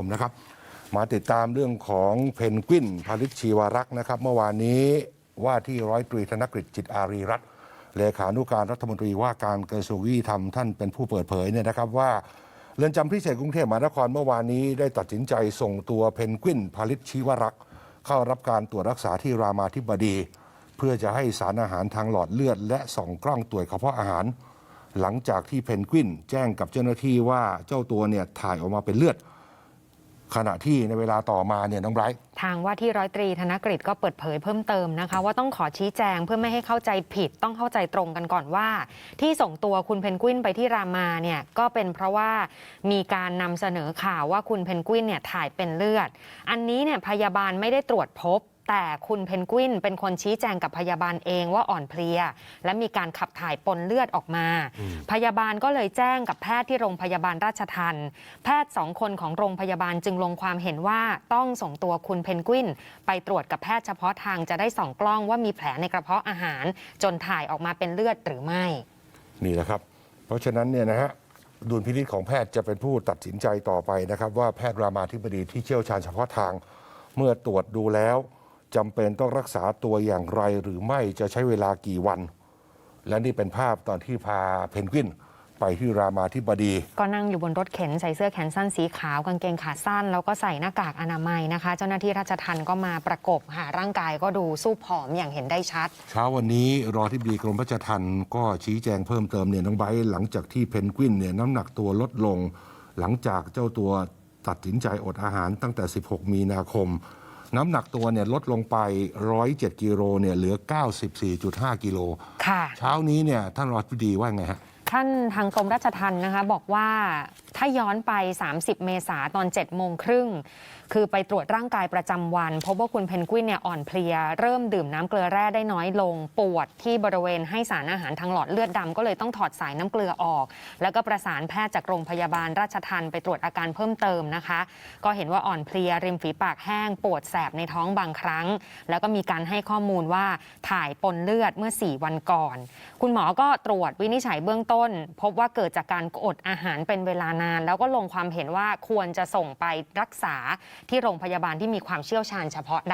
ผมนะครับมาติดตามเรื่องของเพนกวินพาลิตชีวารักษ์นะครับ เมื่อวานนี้ว่าที่ร้อยตรีธนกฤษจิตอารีรัตน์เลขานุการรัฐมนตรีว่าการกระทรวงยุติธรรมท่านเป็นผู้เปิดเผยเนี่ยนะครับว่าเรือนจำพิเศษกรุงเทพมหานครเมื่อวานนี้ได้ตัดสินใจส่งตัวเพนกวินพาลิตชีวรักษ์เข้ารับการตรวจรักษาที่รามาธิบดี เพื่อจะให้สารอาหารทางหลอดเลือด และส่องกล้องตรวจกระเพาะอาหาร หลังจากที่เพนกวินแจ้งกับเจ้าหน้าที่ว่าเจ้าตัวเนี่ยถ่ายออกมาเป็นเลือด ขณะที่ในเวลาต่อมาเนี่ยน้องไบรท์ทางว่าที่ร้อยตรีธนกฤษก็เปิดเผยเพิ่มเติมนะคะ ว่าต้องขอชี้แจงเพื่อไม่ให้เข้าใจผิดต้องเข้าใจตรงกันก่อนว่า ที่ส่งตัวคุณเพนกวินไปที่รามาเนี่ยก็เป็นเพราะว่ามีการนำเสนอข่าวว่าคุณเพนกวินเนี่ยถ่ายเป็นเลือด อันนี้เนี่ยพยาบาลไม่ได้ตรวจพบ แต่คุณเพนกวินเป็นคนชี้แจงกับพยาบาลเองว่าอ่อนเพลีย และมีการขับถ่ายปนเลือดออกมา พยาบาลก็เลยแจ้งกับแพทย์ที่โรงพยาบาลราชทันแพทย์สองคนของโรงพยาบาลจึงลงความเห็นว่าต้องส่งตัวคุณเพนกวิน ไปตรวจกับแพทย์เฉพาะทางจะได้ส่องกล้องว่ามีแผลในกระเพาะอาหาร จนถ่ายออกมาเป็นเลือดหรือไม่ นี่แหละครับ เพราะฉะนั้นเนี่ยนะฮะดุลพินิจของแพทย์จะเป็นผู้ตัดสินใจต่อไปนะครับ ว่าแพทย์รามาธิบดีที่เชี่ยวชาญเฉพาะทาง เมื่อตรวจดูแล้ว จำเป็นต้องรักษาตัวอย่างไรหรือไม่จะใช้เวลากี่วัน และนี่เป็นภาพตอนที่พาเพนกวินไปที่รามาธิบดี ก็นั่งอยู่บนรถเข็นใส่เสื้อแขนสั้นสีขาวกางเกงขาสั้น แล้วก็ใส่หน้ากากอนามัยนะคะ เจ้าหน้าที่ราชทันก็มาประกบค่ะร่างกายก็ดูสู้ผอมอย่างเห็นได้ชัด เช้าวันนี้รอที่บดีกรมราชทัณฑ์ก็ชี้แจงเพิ่มเติมเนี่ยน้องไบร์ทหลังจากที่เพนกวินเนี่ยน้ำหนักตัวลดลง หลังจากเจ้าตัวตัดสินใจอดอาหารตั้งแต่ 16 มีนาคม น้ำหนักตัวเนี่ยลดลงไป 107กิโลเนี่ยเหลือ 94.5 กิโล ค่ะ เช้านี้เนี่ยท่านรอธิบดีว่าไงฮะ ท่านทางกรมราชทัณฑ์นะคะ บอกว่า ถ้าย้อนไป 30 เมษาตอน7โมงครึ่งคือไปตรวจร่างกายประจำวัน พบว่าคุณเพนกวินเนี่ยอ่อนเพลีย เริ่มดื่มน้ำเกลือแร่ได้น้อยลง ปวดที่บริเวณให้สารอาหารทางหลอดเลือดดำก็เลยต้องถอดสายน้ำเกลือออก แล้วก็ประสานแพทย์จากโรงพยาบาลราชทันไปตรวจอาการเพิ่มเติมนะคะ ก็เห็นว่าอ่อนเพลียริมฝีปากแห้ง ปวดแสบในท้องบางครั้ง แล้วก็มีการให้ข้อมูลว่าถ่ายปนเลือดเมื่อ 4 วันก่อน คุณหมอก็ตรวจวินิจฉัยเบื้องต้น พบว่าเกิดจากการอดอาหารเป็นเวลานาน แล้วก็ลงความเห็นว่าควรจะส่งไปรักษาที่โรงพยาบาลที่มีความเชี่ยวชาญเฉพาะด้าน